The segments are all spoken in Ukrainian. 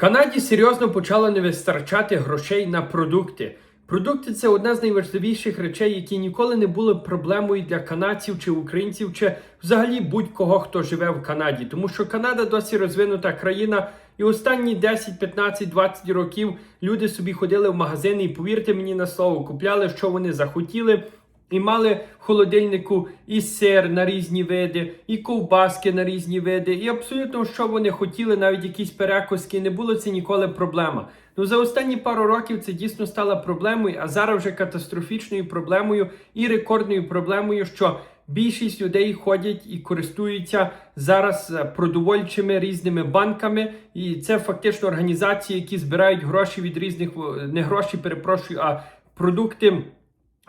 Канаді серйозно почало не вистачати грошей на продукти. Продукти це одна з найважливіших речей, які ніколи не були проблемою для канадців чи українців, чи взагалі будь-кого, хто живе в Канаді. Тому що Канада досі розвинута країна, і останні 10, 15, 20 років люди собі ходили в магазини і повірте мені на слово, купляли, що вони захотіли. І мали в холодильнику і сир на різні види, і ковбаски на різні види, і абсолютно що вони хотіли, навіть якісь перекуски, не було це ніколи проблема. Ну за останні пару років це дійсно стало проблемою, а зараз вже катастрофічною проблемою і рекордною проблемою, що більшість людей ходять і користуються зараз е, продовольчими різними банками, і це фактично організації, які збирають гроші від різних не гроші, перепрошую, а продукти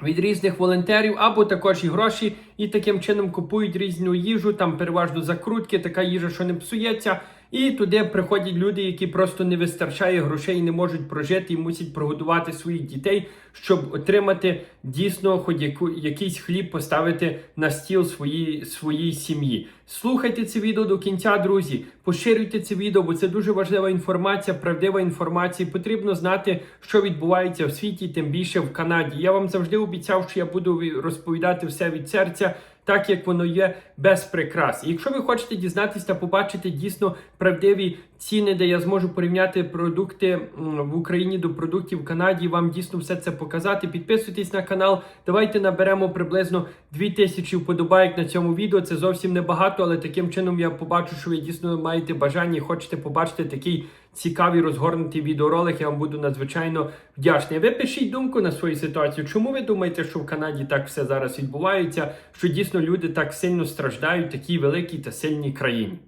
від різних волонтерів, або також і гроші, і таким чином купують різну їжу, там переважно закрутки, така їжа, що не псується. І туди приходять люди, які просто не вистачає грошей не можуть прожити і мусять прогодувати своїх дітей, щоб отримати дійсно хоч яку, якийсь хліб поставити на стіл своїй своїй сім'ї. Слухайте це відео до кінця, друзі. Поширюйте це відео, бо це дуже важлива інформація, правдива інформація. Потрібно знати, що відбувається в світі, тим більше в Канаді. Я вам завжди обіцяв, що я буду розповідати все від серця так як воно є без прикрас. І якщо ви хочете дізнатися та побачити дійсно правдиві ціни, де я зможу порівняти продукти в Україні до продуктів в Канаді, вам дійсно все це показати. Підписуйтесь на канал. Давайте наберемо приблизно 2000 вподобайок на цьому відео. Це зовсім небагато, але таким чином я побачу, що ви дійсно маєте бажання і хочете побачити такий цікавий розгорнутий відеоролик. Я вам буду надзвичайно вдячний. Ви пишіть думку на свою ситуацію. Чому ви думаєте, що в Канаді так все зараз відбувається? Що дійсно люди так сильно страждають в такій великій та сильній країні?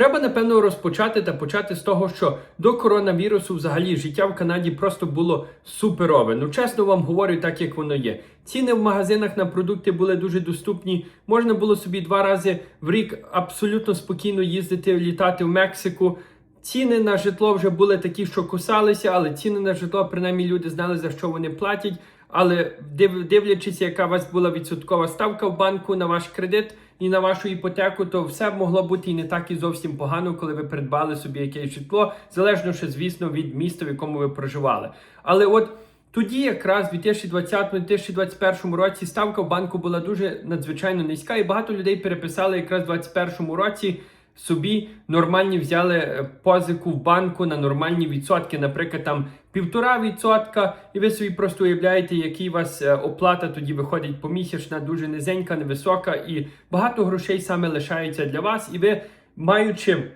Треба напевно розпочати та почати з того, що до коронавірусу взагалі життя в Канаді просто було суперове. Ну чесно вам говорю, так як воно є. Ціни в магазинах на продукти були дуже доступні. Можна було собі два рази в рік абсолютно спокійно їздити, літати в Мексику. Ціни на житло вже були такі, що кусалися, але ціни на житло, принаймні, люди знали, за що вони платять. Але див, дивлячись, яка у вас була відсоткова ставка в банку на ваш кредит і на вашу іпотеку, то все могло бути і не так і зовсім погано, коли ви придбали собі якесь житло, залежно ще, звісно, від міста, в якому ви проживали. Але от тоді, якраз в 2020-2021 році, ставка в банку була дуже надзвичайно низька, і багато людей переписали якраз в 2021 році собі нормальні взяли е, позику в банку на нормальні відсотки, наприклад, там півтора відсотка, і ви собі просто уявляєте, який у вас е, оплата тоді виходить помісячна, дуже низенька, невисока, і багато грошей саме лишається для вас, і ви, маючи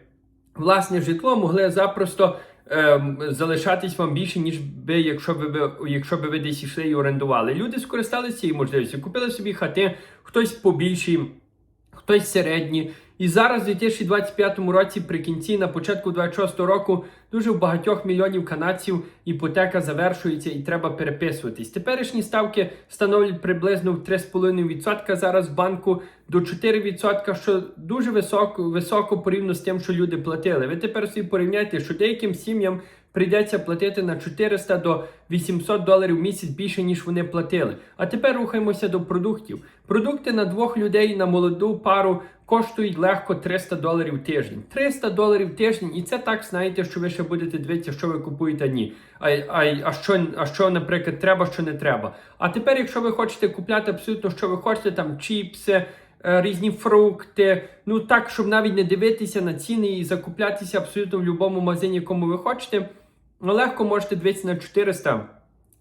власне житло, могли запросто. Ем, залишатись вам більше, ніж би, якщо би якщо би ви десь йшли і орендували. Люди скористалися цією можливістю, купили собі хати, хтось побільші, хтось середні. І зараз, у 2025 році, при кінці, на початку 2026 року, дуже в багатьох мільйонів канадців іпотека завершується і треба переписуватись. Теперішні ставки становлять приблизно в 3,5% зараз в банку до 4%, що дуже високо високо порівняно з тим, що люди платили. Ви тепер собі порівняйте, що деяким сім'ям прийдеться платити на 400 до 800 доларів в місяць більше, ніж вони платили. А тепер рухаємося до продуктів. Продукти на двох людей на молоду пару коштують легко 300 доларів тиждень. 300 доларів тиждень, і це так знаєте, що ви ще будете дивитися, що ви купуєте, ні. А а, а, що, а що, наприклад, треба, що не треба. А тепер, якщо ви хочете купляти абсолютно, що ви хочете, там чіпси. е, Різні фрукти, ну так, щоб навіть не дивитися на ціни і закуплятися абсолютно в будь-якому магазині, якому ви хочете, легко можете дивитися на 400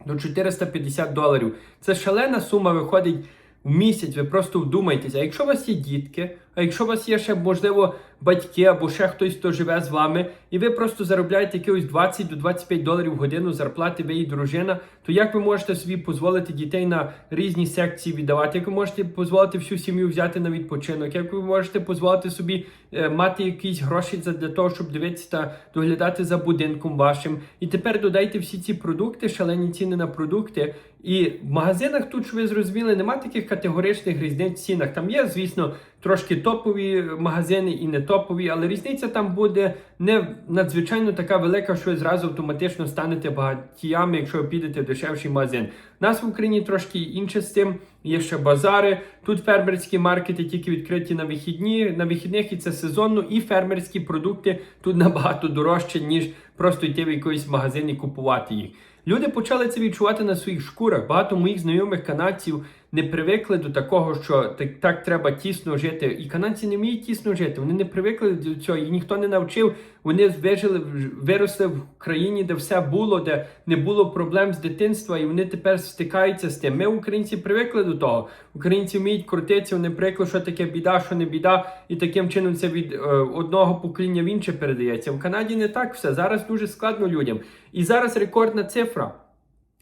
до 450 доларів. Це шалена сума виходить в місяць. Ви просто вдумайтеся. Якщо у вас є дітки, а якщо у вас є ще, можливо, батьки або ще хтось, хто живе з вами, і ви просто заробляєте якихось 20 до 25 доларів в годину зарплати, ви і дружина, то як ви можете собі дозволити дітей на різні секції віддавати? Як ви можете дозволити всю сім'ю взяти на відпочинок? Як ви можете дозволити собі е, мати якісь гроші для того, щоб дивитися та доглядати за будинком вашим? І тепер додайте всі ці продукти, шалені ціни на продукти. І в магазинах тут, що ви зрозуміли, немає таких категоричних різниць в цінах. Там є, звісно, трошки топові магазини і не топові, але різниця там буде не надзвичайно така велика, що ви зразу автоматично станете багатіями, якщо ви підете в дешевший магазин. У нас в Україні трошки інше з цим. Є ще базари. Тут фермерські маркети тільки відкриті на вихідні, на вихідних і це сезонно, і фермерські продукти тут набагато дорожче, ніж просто йти в якийсь магазин і купувати їх. Люди почали це відчувати на своїх шкурах. Багато моїх знайомих канадців не привикли до такого, що так, так треба тісно жити. І канадці не вміють тісно жити. Вони не привикли до цього, і ніхто не навчив. Вони вижили, виросли в країні, де все було, де не було проблем з дитинства, і вони тепер стикаються з тим. Ми, українці, привикли до того. Українці вміють крутитися, вони привикли, що таке біда, що не біда, і таким чином це від е, одного покоління в інше передається. В Канаді не так все. Зараз дуже складно людям. І зараз рекордна цифра.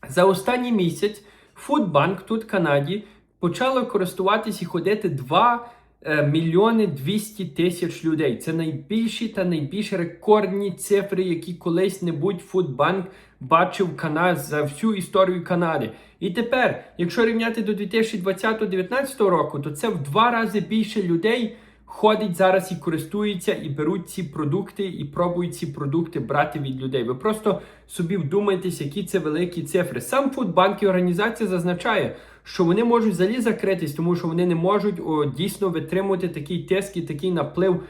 За останній місяць Фудбанк тут в Канаді почало користуватись і ходити 2 е, мільйони 200 тисяч людей. Це найбільші та найбільш рекордні цифри, які колись-небудь Фудбанк бачив Канад за всю історію Канади. І тепер, якщо рівняти до 2020-2019 року, то це в два рази більше людей ходить зараз і користуються, і беруть ці продукти, і пробують ці продукти брати від людей. Ви просто собі вдумайтесь, які це великі цифри. Сам Фудбанк і організація зазначає, що вони можуть взагалі закритись, тому що вони не можуть о, дійсно витримувати такий тиск і такий наплив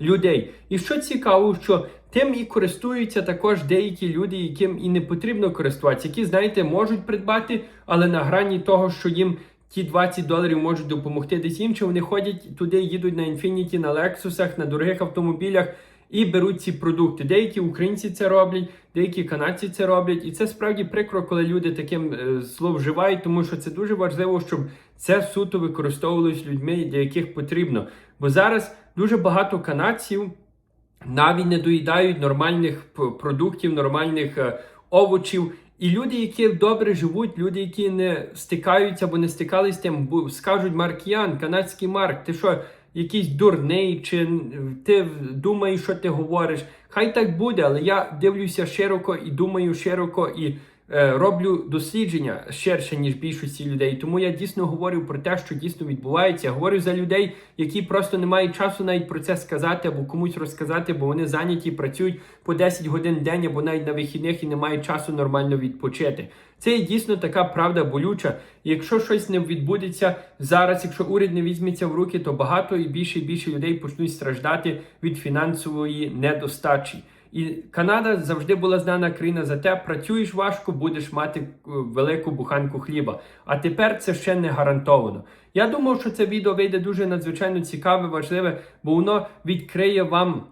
людей. І що цікаво, що тим і користуються також деякі люди, яким і не потрібно користуватися, які, знаєте, можуть придбати, але на грані того, що їм ті 20 доларів можуть допомогти десь іншим, вони ходять туди, їдуть на Infinity, на Lexusах, на дорогих автомобілях. І беруть ці продукти. Деякі українці це роблять, деякі канадці це роблять. І це справді прикро, коли люди таким е, зловживають, тому що це дуже важливо, щоб це суто використовувалось людьми, для яких потрібно. Бо зараз дуже багато канадців навіть не доїдають нормальних продуктів, нормальних е, овочів. І люди, які добре живуть, люди, які не стикаються або не стикалися з тим, скажуть Маркіян, канадський Марк, ти що, якийсь дурний, чи ти думаєш, що ти говориш. Хай так буде, але я дивлюся широко і думаю широко і роблю дослідження ширше, ніж більшості людей. Тому я дійсно говорю про те, що дійсно відбувається. Говорю за людей, які просто не мають часу навіть про це сказати або комусь розказати, бо вони зайняті, працюють по 10 годин в день або навіть на вихідних і не мають часу нормально відпочити. Це є дійсно така правда болюча. Якщо щось не відбудеться зараз, якщо уряд не візьметься в руки, то багато і більше і більше людей почнуть страждати від фінансової недостачі. І Канада завжди була знана країна за те, працюєш важко, будеш мати е, велику буханку хліба. А тепер це ще не гарантовано. Я думав, що це відео вийде дуже надзвичайно цікаве, важливе, бо воно відкриє вам.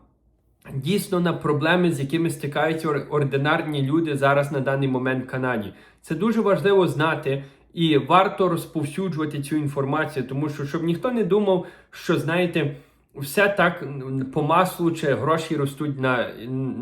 Дійсно на проблеми, з якими стикаються ординарні люди зараз на даний момент в Канаді. Це дуже важливо знати і варто розповсюджувати цю інформацію, тому що щоб ніхто не думав, що знаєте, все так по маслу чи гроші ростуть на,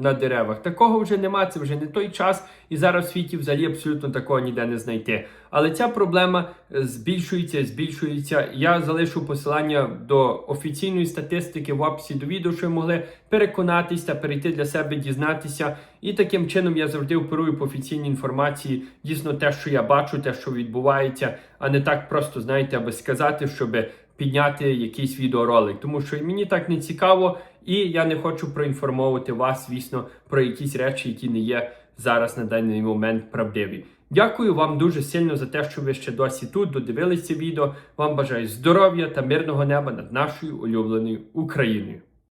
на деревах. Такого вже нема, це вже не той час, і зараз в світі взагалі абсолютно такого ніде не знайти. Але ця проблема е, збільшується, збільшується. Я залишу посилання до офіційної статистики в описі до відео, що ви могли переконатись та перейти для себе, дізнатися. І таким чином я завжди оперую по офіційній інформації, дійсно те, що я бачу, те, що відбувається, а не так просто, знаєте, аби сказати, щоб підняти якийсь відеоролик. Тому що мені так не цікаво, і я не хочу проінформовувати вас, звісно, про якісь речі, які не є зараз на даний момент правдиві. Дякую вам дуже сильно за те, що ви ще досі тут додивилися відео. Вам бажаю здоров'я та мирного неба над нашою улюбленою Україною.